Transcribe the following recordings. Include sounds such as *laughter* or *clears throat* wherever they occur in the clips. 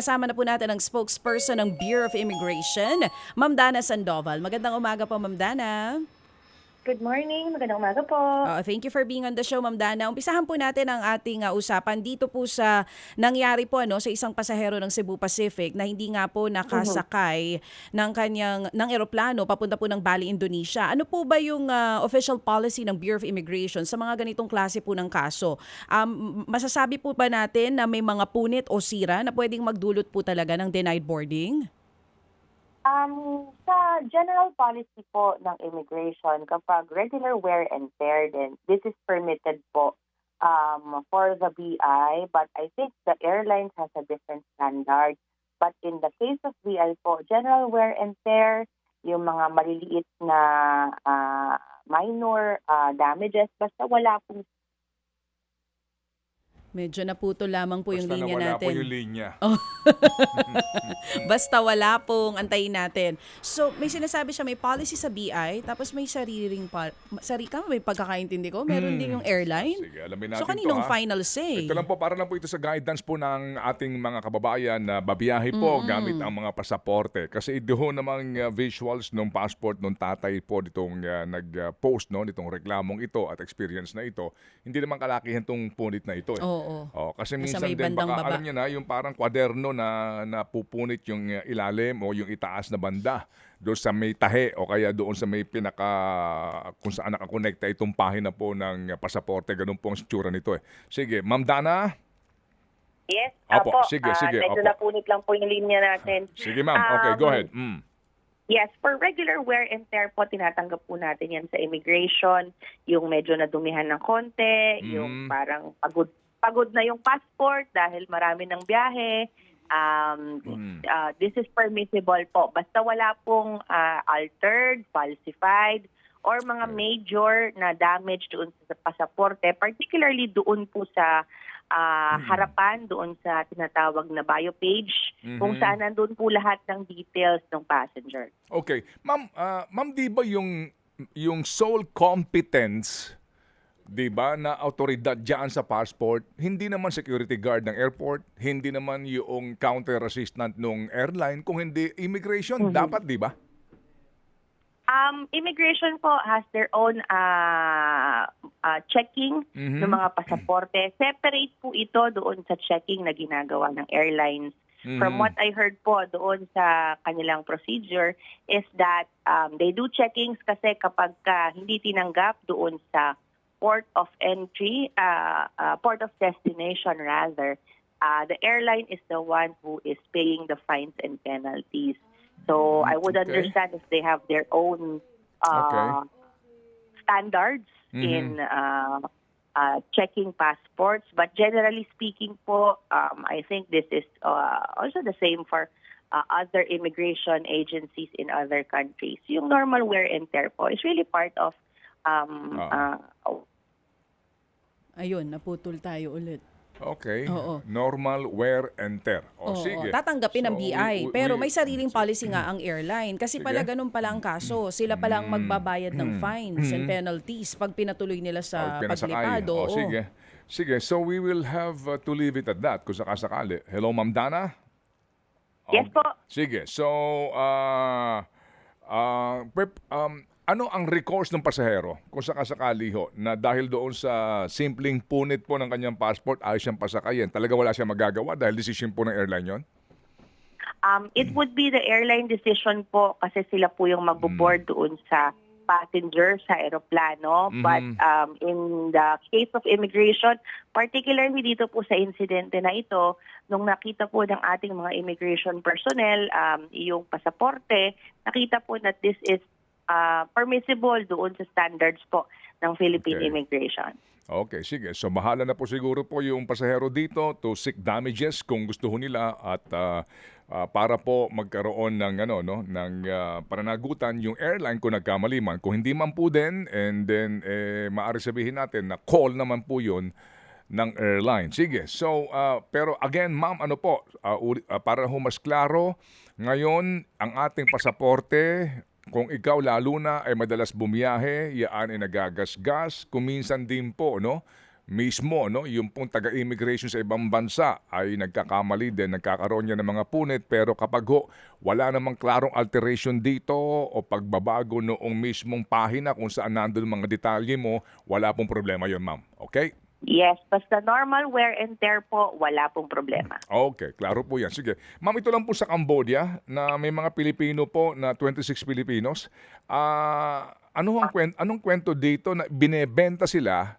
kasama na po natin ang spokesperson ng Bureau of Immigration, Ma'am Dana Sandoval. Magandang umaga po, Ma'am Dana. Good morning. Magandang umaga po. Uh, thank you for being on the show, Ma'am Dana. Umpisahan po natin ang ating uh, usapan dito po sa nangyari po ano sa isang pasahero ng Cebu Pacific na hindi nga po nakasakay ng kanyang ng eroplano papunta po ng Bali, Indonesia. Ano po ba yung uh, official policy ng Bureau of Immigration sa mga ganitong klase po ng kaso? Um, masasabi po ba natin na may mga punit o sira na pwedeng magdulot po talaga ng denied boarding? Um, sa general policy po ng immigration, kapag regular wear and tear, then this is permitted po um, for the BI, but I think the airlines has a different standard. But in the case of BI po, general wear and tear, yung mga maliliit na ah, minor ah, damages, basta wala pong Medyo naputo lamang po yung Basta linya nawala natin. po yung linya. *laughs* *laughs* Basta wala pong antayin natin. So, may sinasabi siya, may policy sa BI, tapos may sariling, pa, sari, ba yung pagkakaintindi ko? Meron din yung airline. Hmm. Sige, alamin natin So, kaninong to, ha? final say? Ito lang po, para lang po ito sa guidance po ng ating mga kababayan na babiyahe po gamit ang mga pasaporte. Kasi doon namang uh, visuals ng passport ng tatay po nitong uh, nag-post, no, nitong reklamong ito at experience na ito, hindi naman kalakihan tong punit na ito. Eh. Oo. Oh, kasi minsan may din baka baba. alam niyo na yung parang kwaderno na napupunit yung uh, ilalim o yung itaas na banda doon sa may tahe o kaya doon sa may pinaka kung saan nakakonekta itong pahina po ng uh, pasaporte ganun po ang tsura nito eh. Sige, Ma'am Dana. Yes, Apo, apo. sige, Ah, sige, medyo apo. napunit lang po yung linya natin. Sige ma'am, okay, go Um, ahead. Mm. Yes, for regular wear and tear po, tinatanggap po natin yan sa immigration. Yung medyo nadumihan ng konti, yung Mm. parang pagod, pagod na yung passport dahil marami ng biyahe. Um, Mm. uh, this is permissible po. Basta wala pong ah, altered, falsified, or mga major na damage doon sa pasaporte, particularly doon po sa ah, Mm. harapan, doon sa tinatawag na bio page, kung Mhm. saan nandun po lahat ng details ng passenger. Okay. Ma'am, ah, ma'am di ba yung yung sole competence 'di ba na autoridad diyan sa passport, hindi naman security guard ng airport, hindi naman yung counter assistant ng airline, kung hindi immigration, dapat 'di ba? Um, immigration po has their own ah, ah, checking Mhm. ng mga pasaporte. Separate po ito doon sa checking na ginagawa ng airlines. From Mhm. what I heard po doon sa kanilang procedure is that um, they do checkings kasi kapag ka hindi tinanggap doon sa port of entry, ah, ah, port of destination rather, ah, the airline is the one who is paying the fines and penalties. So I would Okay. understand if they have their own uh, Okay. standards Mhm. in uh, uh, checking passports. But generally speaking po, um, I think this is uh, also the same for uh, other immigration agencies in other countries. Yung normal wear and tear po is really part of um, Ah. uh, Ayun, naputol tayo ulit. Okay. Oo. Normal wear and tear. O Oo, sige. tatanggapin ng So, BI. we- Pero we- may sariling *laughs* policy nga ang airline. Kasi Sige. pala ganun pala ang kaso. Sila pala ang magbabayad ng Mm. fines and Mm. penalties pag pinatuloy nila sa Pag pinasakay. paglipad. O, Oo. sige. Sige, so we will have uh, to leave it at that kung sakasakali. Hello, Ma'am Dana? Yes po. Sige, so, uh, uh, Pep, um, ano ang recourse ng pasahero kung sakasakali ho na dahil doon sa simpleng punit po ng kanyang passport ayos siyang pasakayin? Talaga wala siyang magagawa dahil decision po ng airline yon? Um, it would be the airline decision po kasi sila po yung magbo-board doon sa passenger sa aeroplano. Mhm. But um, in the case of immigration, particularly dito po sa insidente na ito, nung nakita po ng ating mga immigration personnel um, yung pasaporte, nakita po that this is uh, permissible doon sa standards po ng Philippine Okay. immigration. Okay, sige. So bahala na po siguro po yung pasahero dito to seek damages kung gusto nila at ah, ah, para po magkaroon ng ano no ng ah, pananagutan yung airline kung nagkamali man. Kung hindi man po din and then eh, maaari sabihin natin na call naman po yun ng airline. Sige. So ah, pero again, ma'am, ano po uri- ah, para ho mas klaro, ngayon ang ating pasaporte kung ikaw lalo na ay madalas bumiyahe, yaan ay nagagasgas, kuminsan din po, no? mismo no yung pong taga-immigration sa ibang bansa ay nagkakamali din, nagkakaroon niya ng mga punit pero kapag ho, wala namang klarong alteration dito o pagbabago noong mismong pahina kung saan nandun mga detalye mo, wala pong problema yon ma'am. Okay? Yes, basta normal wear and tear po, wala pong problema. Okay, klaro po yan. Sige. Ma'am, ito lang po sa Cambodia na may mga Pilipino po na 26 Pilipinos. Ah, ano ang kwento, anong kwento dito na binebenta sila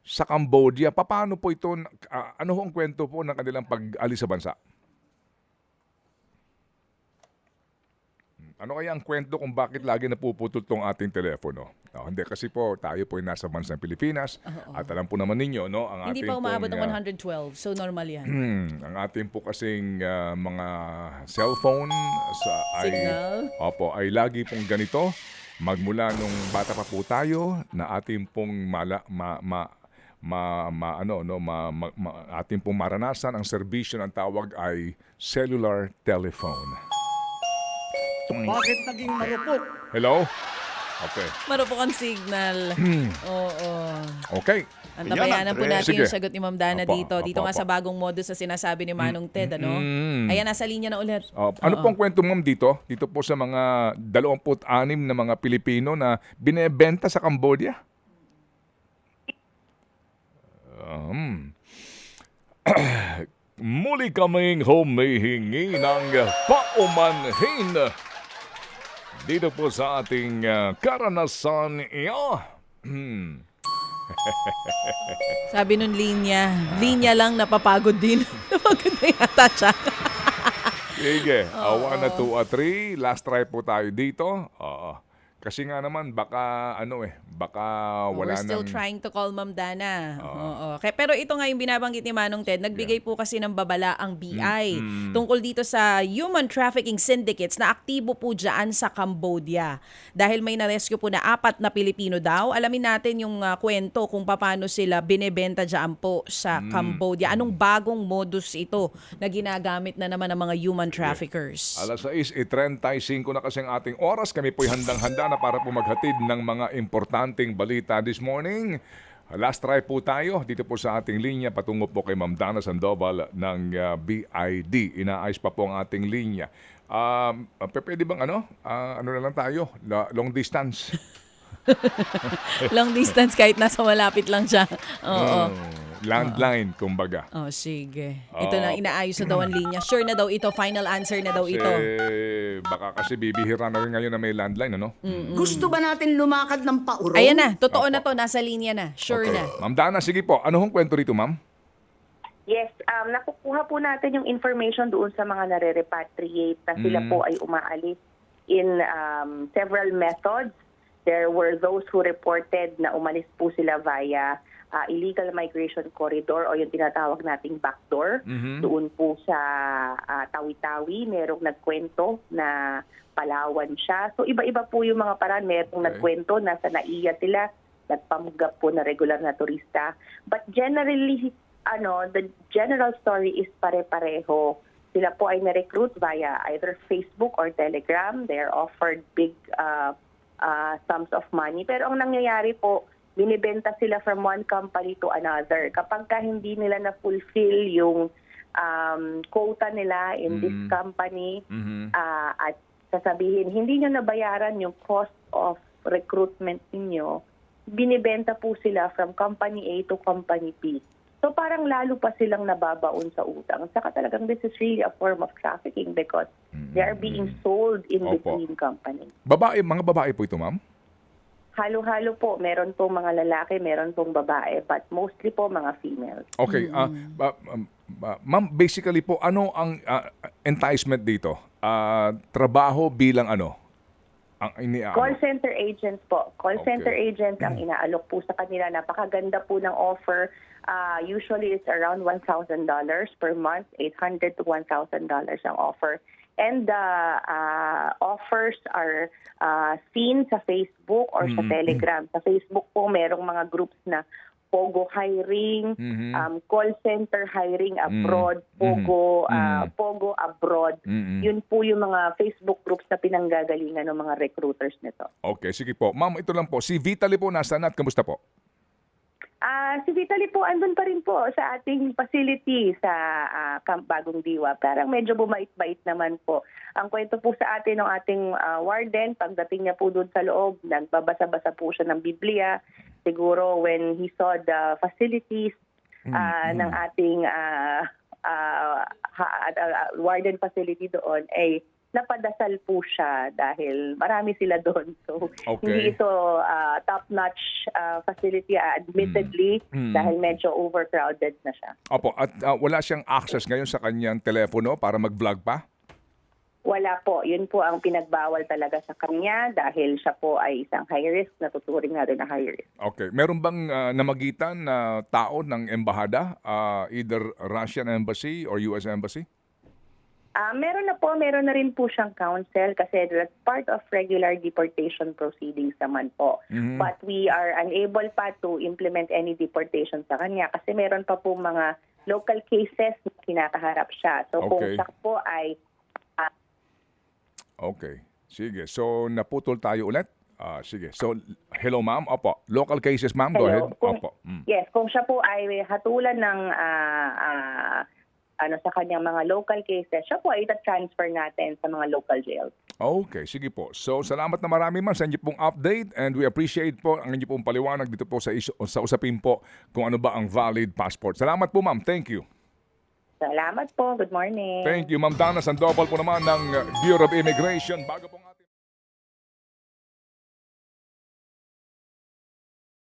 sa Cambodia? Paano po ito, ah, ano ang kwento po ng kanilang pag-alis sa bansa? Ano kaya ang kwento kung bakit lagi napuputol tong ating telepono? No, hindi kasi po tayo po ay nasa bansang Pilipinas at alam po naman ninyo no ang Hindi ating pa umabot pong, ng ah, 112, so normal yan. Hmm, ang ating po kasing ah, mga cellphone sa ay Signal. Opo, ay lagi pong ganito magmula nung bata pa po tayo na ating pong mala, ma, ma, ma, ma- ano no ma, ma, ma- ating pong maranasan ang serbisyo ng tawag ay cellular telephone. Bakit naging marupok? Hello? Okay. Marupok ang signal. *clears throat* Oo. Okay. Ang Yan, tabayanan po natin Sige. yung sagot ni Ma'am Dana Opo, dito. Dito opo, nga sa bagong modus na sinasabi ni Manong Ted, ano? Mm. Ayan, nasa linya na ulit. Oh, ano pong kwento ma'am dito? Dito po sa mga 26 na mga Pilipino na binebenta sa Cambodia? Um, *clears throat* muli kaming humihingi ng paumanhin dito po sa ating ah, karanasan iyo. Hmm. *laughs* Sabi nun linya, linya lang napapagod din. *laughs* napagod na yata siya. Sige, awa na 2 at 3. Last try po tayo dito. Oo. Kasi nga naman, baka ano eh, baka wala We're still nang... trying to call Ma'am Dana. Oo. Kaya, pero ito nga yung binabanggit ni Manong Ted, nagbigay po kasi ng babala ang BI Mm, tungkol dito sa human trafficking syndicates na aktibo po dyan sa Cambodia. Dahil may na-rescue po na apat na Pilipino daw. Alamin natin yung ah, kwento kung paano sila binebenta dyan po sa Mm. Cambodia. Anong bagong modus ito na ginagamit na naman ng mga human traffickers? Alas 6.35 na kasi ang ating oras. Kami po'y handang-handa na para po maghatid ng mga importanteng balita this morning. Last try po tayo dito po sa ating linya patungo po kay Ma'am Dana Sandoval ng ah, BID. Inaayos pa po ang ating linya. Um, p- pwede bang ano? Ah, ano na lang tayo? Long distance. *laughs* Long distance kahit nasa malapit lang siya. Oo. Mm, landline, kumbaga. Oh, sige. Ito Oo. na, inaayos na daw ang linya. Sure na daw ito. Final answer na daw ito. Baka kasi bibihira na rin ngayon na may landline, ano? Gusto ba natin lumakad ng paurong? Ayan na. Totoo na to. Nasa linya na. Sure Okay. na. Ma'am Dana, sige po. Ano hong kwento rito, ma'am? Yes, um, nakukuha po natin yung information doon sa mga nare-repatriate na sila Mm. po ay umaalis in um, several methods. There were those who reported na umalis po sila via uh, illegal migration corridor o yung tinatawag nating backdoor. Mhm. Doon po sa uh, Tawi-Tawi, merong nagkwento na Palawan siya. So iba-iba po yung mga paraan. Merong Okay. nagkwento na sa Naiya sila, nagpamuggap po na regular na turista. But generally, ano, the general story is pare-pareho. Sila po ay na-recruit via either Facebook or Telegram. They are offered big uh, uh, sums of money. Pero ang nangyayari po, binibenta sila from one company to another. Kapag ka hindi nila na-fulfill yung um, quota nila in this Mhm. company, Mhm. ah, at sasabihin, hindi nyo nabayaran yung cost of recruitment ninyo, binibenta po sila from company A to company B. So parang lalo pa silang nababaon sa utang. Saka talagang this is really a form of trafficking because they are being sold in Opo. between companies. Babae, mga babae po ito, ma'am? Halo-halo po. Meron pong mga lalaki, meron pong babae, but mostly po mga females. Okay. ah, ba- um, ba- ma'am, basically po, ano ang ah, enticement dito? Ah, trabaho bilang ano? Ang ini Call center agents po. Call Okay. center agents ang inaalok po sa kanila. Napakaganda po ng offer. Uh, usually it's around $1,000 per month. 800 to $1,000 ang offer. And the uh, offers are uh, seen sa Facebook or sa Mm-mm. Telegram. Sa Facebook po merong mga groups na Pogo hiring, Mhm. um, call center hiring abroad, Mm. Pogo, Mhm. uh, Pogo abroad. Mm-mm. Yun po yung mga Facebook groups na pinanggagalingan ng mga recruiters nito. Okay, sige po. Ma'am, ito lang po. Si Vitaly po nasaan at kamusta po? Ah, si Vitaly po andun pa rin po sa ating facility sa ah, Camp Bagong Diwa. Parang medyo bumait-bait naman po. Ang kwento po sa atin ng ating ah, warden, pagdating niya po doon sa loob, nagbabasa-basa po siya ng Biblia. Siguro when he saw the facilities ah, ng ating ah, ah, ha- ah, warden facility doon, ay napadasal po siya dahil marami sila doon. So, Okay. hindi ito ah, top-notch ah, facility, ah, admittedly, Mm. dahil medyo overcrowded na siya. Opo, at ah, wala siyang access ngayon sa kanyang telepono para mag-vlog pa? Wala po. Yun po ang pinagbawal talaga sa kanya dahil siya po ay isang high risk, natuturing na rin na high risk. Okay. Meron bang ah, namagitan na tao ng embahada, ah, either Russian Embassy or US Embassy? Ah, meron na po, meron na rin po siyang counsel kasi that's part of regular deportation proceedings naman po. Mhm. But we are unable pa to implement any deportation sa kanya kasi meron pa po mga local cases na kinakaharap siya. So kung Okay. siya po ay Okay. Sige. So, naputol tayo ulit? Ah, sige. So, hello ma'am. Opo. Local cases ma'am. Go Hello. ahead. Kung- Opo. Mm. Yes, kung siya po ay hatulan ng ah, ah, ano sa kanyang mga local cases, siya po ay ita-transfer natin sa mga local jails. Okay, sige po. So, salamat na marami ma'am sa inyo pong update and we appreciate po ang inyo pong paliwanag dito po sa, isu- sa usapin po kung ano ba ang valid passport. Salamat po ma'am. Thank you. Salamat po. Good morning. Thank you, Ma'am Dana Sandoval po naman ng Bureau of Immigration. Bago pong